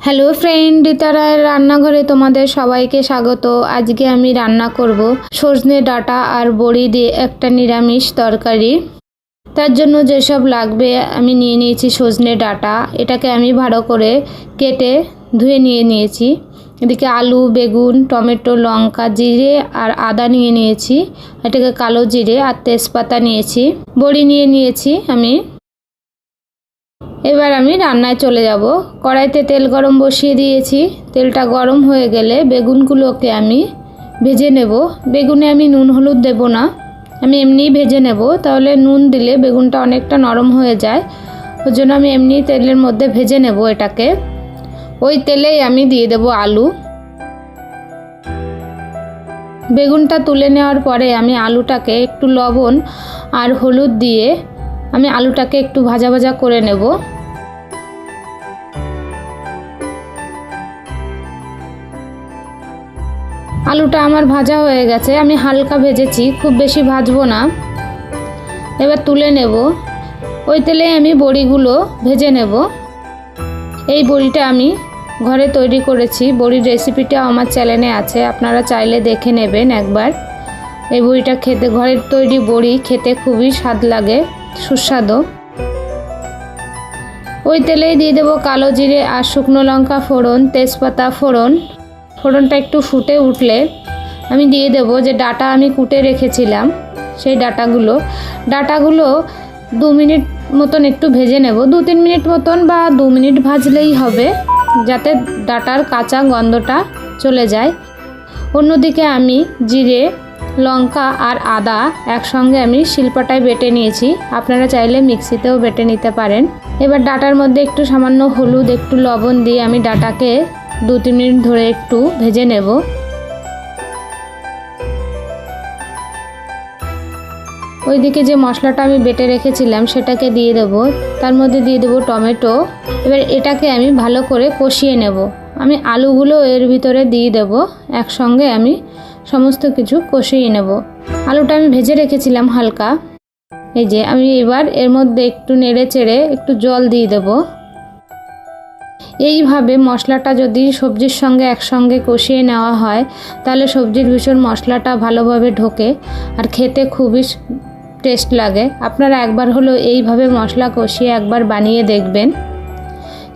Hello friend রিতারায়ের রান্নাঘরে তোমাদের সবাইকে স্বাগত। আজকে আমি রান্না করব সজনে ডাটা আর বড়ি দিয়ে একটা নিরামিষ তরকারি। তার জন্য যেসব লাগবে, আমি নিয়ে নিয়েছি সজনে ডাটা। এটাকে আমি ভালো করে কেটে ধুয়ে নিয়ে নিয়েছি। এদিকে আলু, বেগুন, টমেটো, লঙ্কা, জিরে আর আদা নিয়ে নিয়েছি। এটাকে কালো জিরে আর তেজপাতা নিয়েছি। বড়ি নিয়ে নিয়েছি আমি। এবার আমি রান্নায় চলে যাব। কড়াইতে তেল গরম বসিয়ে দিয়েছি। তেলটা গরম হয়ে গেলে বেগুনগুলোকে আমি ভেজে নেব। বেগুনে আমি নুন হলুদ দেব না। আমি এমনিই ভেজে নেব। তাহলে নুন দিলে বেগুনটা অনেকটা নরম হয়ে যায়। ওই জন্য আমি এমনি তেলের মধ্যে ভেজে নেব এটাকে। ওই তেলেই আমি দিয়ে দেব আলু। বেগুনটা তুলে নেওয়ার পরে আমি আলুটাকে একটু লবণ আর হলুদ দিয়ে আমি আলুটাকে একটু ভাজা ভাজা করে নেব। আলুটা আমার ভাজা হয়ে গেছে, আমি হালকা ভেজেছি, খুব বেশি ভাজবো না। এবার তুলে নেব। ওই তেলে আমি বড়িগুলো ভেজে নেব। এই বড়িটা আমি ঘরে তৈরি করেছি। বড়ির রেসিপিটা আমার চ্যানেলে আছে, আপনারা চাইলে দেখে নেবেন একবার। এই বড়িটা খেতে, ঘরের তৈরি বড়ি খেতে খুবই স্বাদ লাগে, সুস্বাদু। ওই তেলেই দিয়ে দেবো কালো জিরে আর শুকনো লঙ্কা ফোড়ন, তেজপাতা ফোড়ন। ফোড়নটা একটু ফুটে উঠলে আমি দিয়ে দেবো যে ডাটা আমি কুটে রেখেছিলাম, সেই ডাটাগুলো। ডাটাগুলো দু মিনিট মতন একটু ভেজে নেব। দু তিন মিনিট মতন বা দু মিনিট ভাজলেই হবে, যাতে ডাটার কাঁচা গন্ধটা চলে যায়। অন্যদিকে আমি জিরে, লঙ্কা আর আদা একসঙ্গে আমি শিল্পাটায় বেটে নিয়েছি। আপনারা চাইলে মিক্সিতেও বেটে নিতে পারেন। এবার ডাটার মধ্যে একটু সামান্য হলুদ, একটু লবণ দিয়ে আমি ডাটাকে দু তিন মিনিট ধরে একটু ভেজে নেব। ওইদিকে যে মশলাটা আমি বেটে রেখেছিলাম সেটাকে দিয়ে দেব। তার মধ্যে দিয়ে দেবো টমেটো। এবার এটাকে আমি ভালো করে কষিয়ে নেব। আমি আলুগুলো এর ভিতরে দিয়ে দেব। একসঙ্গে আমি সমস্ত কিছু কষিয়ে নেব। আলুটা আমি ভেজে রেখেছিলাম হালকা। এই যে আমি এবার এর মধ্যে একটু নেড়ে চেড়ে একটু জল দিয়ে দেব। এইভাবে মশলাটা যদি সবজির সঙ্গে একসঙ্গে কষিয়ে নেওয়া হয়, তাহলে সবজির ভীষণ মশলাটা ভালোভাবে ঢোকে আর খেতে খুবই টেস্ট লাগে। আপনারা একবার হলো এইভাবে মশলা কষিয়ে একবার বানিয়ে দেখবেন।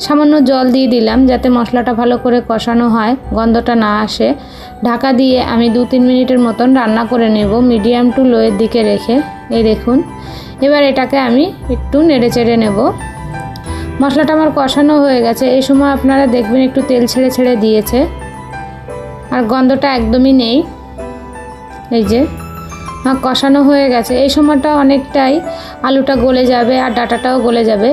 সামান্য জল দিয়ে দিলাম যাতে মশলাটা ভালো করে কষানো হয়, গন্ধটা না আসে। ঢাকা দিয়ে আমি দু তিন মিনিটের মতন রান্না করে নেব মিডিয়াম টু লোয়ের দিকে রেখে। এই দেখুন, এবার এটাকে আমি একটু নেড়ে চেড়ে নেব। মশলাটা আমার কষানো হয়ে গেছে। এই সময় আপনারা দেখবেন একটু তেল ছেড়ে ছেড়ে দিয়েছে। আর গন্ধটা একদমই নেই। এই যে আমার কষানো হয়ে গেছে। এই সময়টা অনেকটাই আলুটা গলে যাবে আর ডাটাটাও গলে যাবে।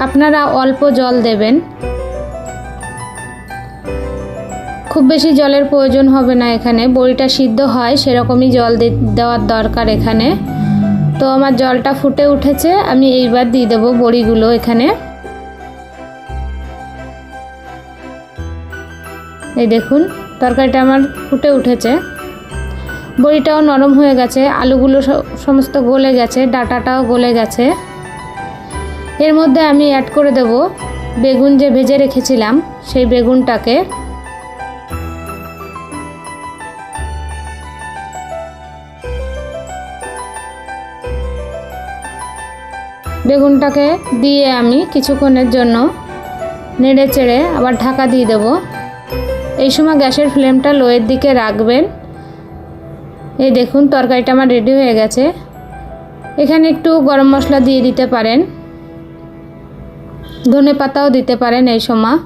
আপনারা অল্প জল দেবেন। খুব বেশি জলের প্রয়োজন হবে না এখানে। বড়িটা সিদ্ধ হয়, সেরকমই জল দেওয়ার দরকার এখানে। তো আমার জলটা ফুটে উঠেছে, আমি এইবার দিয়ে দেবো বড়িগুলো এখানে। এই দেখুন, তরকারিটা আমার ফুটে উঠেছে। বড়িটাও নরম হয়ে গেছে, আলুগুলো সমস্ত গলে গেছে, ডাটাটাও গলে গেছে। এর মধ্যে আমি অ্যাড করে দেব বেগুন যে ভেজে রেখেছিলাম, সেই বেগুনটাকে। বেগুনটাকে দিয়ে আমি কিছুক্ষণের জন্য নেড়ে চেড়ে আবার ঢাকা দিয়ে দেব। এই সময় গ্যাসের ফ্লেমটা লোয়ের দিকে রাখবেন। এই দেখুন, তরকারিটা আমার রেডি হয়ে গেছে। এখানে একটু গরম মশলা দিয়ে দিতে পারেন। ধনে পাতাও দিতে পারেন এই সময়।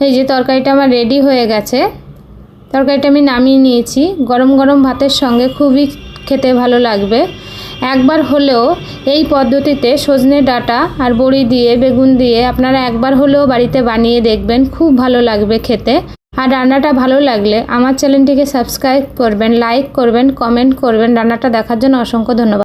এই যে তরকারিটা আমার রেডি হয়ে গেছে। তরকারিটা আমি নামিয়ে নিয়েছি। গরম গরম ভাতের সঙ্গে খুবই খেতে ভালো লাগবে। একবার হলেও এই পদ্ধতিতে সজনে ডাটা আর বড়ি দিয়ে, বেগুন দিয়ে আপনারা একবার হলেও বাড়িতে বানিয়ে দেখবেন। খুব ভালো লাগবে খেতে। আর রান্নাটা ভালো লাগলে আমার চ্যানেলটিকে সাবস্ক্রাইব করবেন, লাইক করবেন, কমেন্ট করবেন। রান্নাটা দেখার জন্য অসংখ্য ধন্যবাদ।